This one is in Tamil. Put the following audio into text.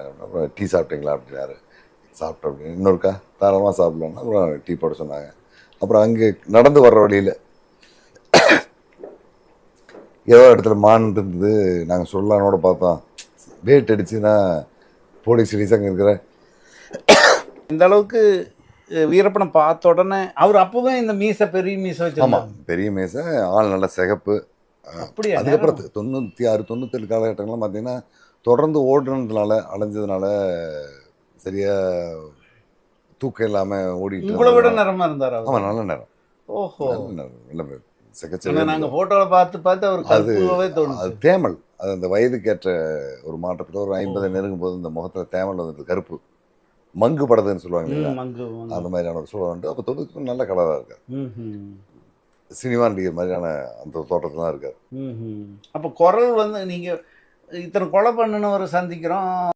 கேட்டாங்க அப்புறம் டீ சாப்பிட்டீங்களா? அப்படின்னாரு. சாப்பிட்டோம். அப்படின்னு. இன்னொருக்கா தாராளமாக சாப்பிடலான்னா அப்புறம் டீ போட சொன்னாங்க. அப்புறம் அங்கே நடந்து வர்ற வழியில் ஏதோ இடத்துல மான் இருந்தது. நாங்கள் சொல்லலானோட பார்த்தோம். வேட் அடிச்சுன்னா போலீஸ் ரிலீஸ் அங்கே இருக்கிற இந்த அளவுக்கு வீரப்பனை பார்த்த உடனே அவர் அப்பவே இந்த மீசை பெரிய மீசை ஆமாம் வச்சிருந்தாங்க பெரிய மேசை ஆள் நல்ல சிகப்பு. அதுக்கப்புறம் தொண்ணூற்றி ஆறு தொண்ணூத்தேழு காலகட்டங்கள்லாம் பார்த்தீங்கன்னா தொடர்ந்து ஓடுனதுனால அலைஞ்சதுனால சரியா தூக்கம் இல்லாமல் ஓடிட்டு உங்களை விட நிறமா இருந்தார் ஆமாம் நல்ல நேரம். ஓஹோ. நல்ல நேரம். நல்ல ஆனா சிகச்சே நாங்க போட்டோல பார்த்து பார்த்து அவர் அது அது தேமல். அது அந்த வயதுக்கேற்ற ஒரு மாற்றத்தில் ஒரு ஐம்பது நெருங்கும் போது இந்த முகத்தில் தேமல் வந்துட்டு கருப்பு. மங்கு படுதுன்னு சொல்லுவாங்க. அந்த மாதிரியான ஒரு சூழல் வந்து அப்போ தொண்ணூற்றி நல்ல கலராக இருக்கார் ம்ஹும். சினிமா நடிகர் மாதிரியான அந்த தோட்டத்தில் தான் இருக்கார். அப்போ குரல் வந்து நீங்கள் இத்தனை கொலை பண்ணுனவரை சந்திக்கிறோம்.